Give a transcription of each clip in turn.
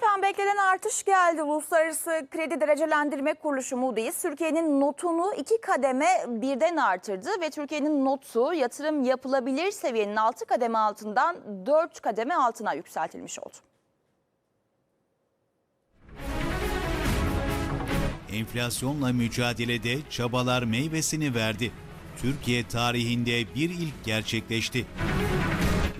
Efendim beklenen artış geldi. Uluslararası Kredi Derecelendirme Kuruluşu Moody's Türkiye'nin notunu iki kademe birden artırdı ve Türkiye'nin notu yatırım yapılabilir seviyenin altı kademe altından dört kademe altına yükseltilmiş oldu. Enflasyonla mücadelede çabalar meyvesini verdi. Türkiye tarihinde bir ilk gerçekleşti.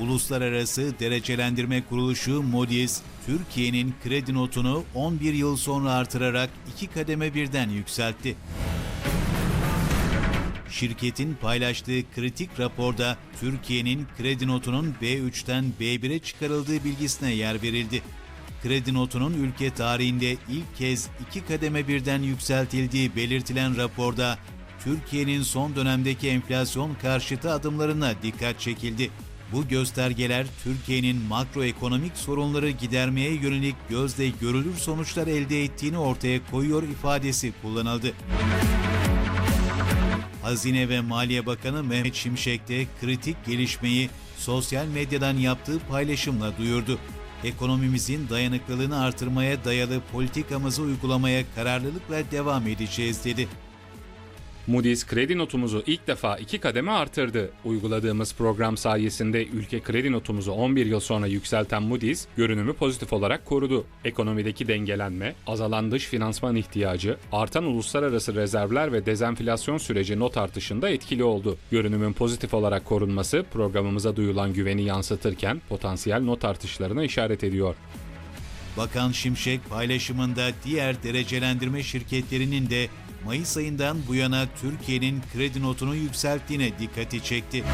Uluslararası Derecelendirme Kuruluşu Moody's, Türkiye'nin kredi notunu 11 yıl sonra artırarak iki kademe birden yükseltti. Şirketin paylaştığı kritik raporda Türkiye'nin kredi notunun B3'ten B1'e çıkarıldığı bilgisine yer verildi. Kredi notunun ülke tarihinde ilk kez iki kademe birden yükseltildiği belirtilen raporda Türkiye'nin son dönemdeki enflasyon karşıtı adımlarına dikkat çekildi. Bu göstergeler Türkiye'nin makroekonomik sorunları gidermeye yönelik gözle görülür sonuçlar elde ettiğini ortaya koyuyor ifadesi kullanıldı. Hazine ve Maliye Bakanı Mehmet Şimşek de kritik gelişmeyi sosyal medyadan yaptığı paylaşımla duyurdu. Ekonomimizin dayanıklılığını artırmaya dayalı politikamızı uygulamaya kararlılıkla devam edeceğiz dedi. Moody's kredi notumuzu ilk defa iki kademe artırdı. Uyguladığımız program sayesinde ülke kredi notumuzu 11 yıl sonra yükselten Moody's, görünümü pozitif olarak korudu. Ekonomideki dengelenme, azalan dış finansman ihtiyacı, artan uluslararası rezervler ve dezenflasyon süreci not artışında etkili oldu. Görünümün pozitif olarak korunması programımıza duyulan güveni yansıtırken potansiyel not artışlarına işaret ediyor. Bakan Şimşek paylaşımında diğer derecelendirme şirketlerinin de Mayıs ayından bu yana Türkiye'nin kredi notunu yükselttiğine dikkati çekti.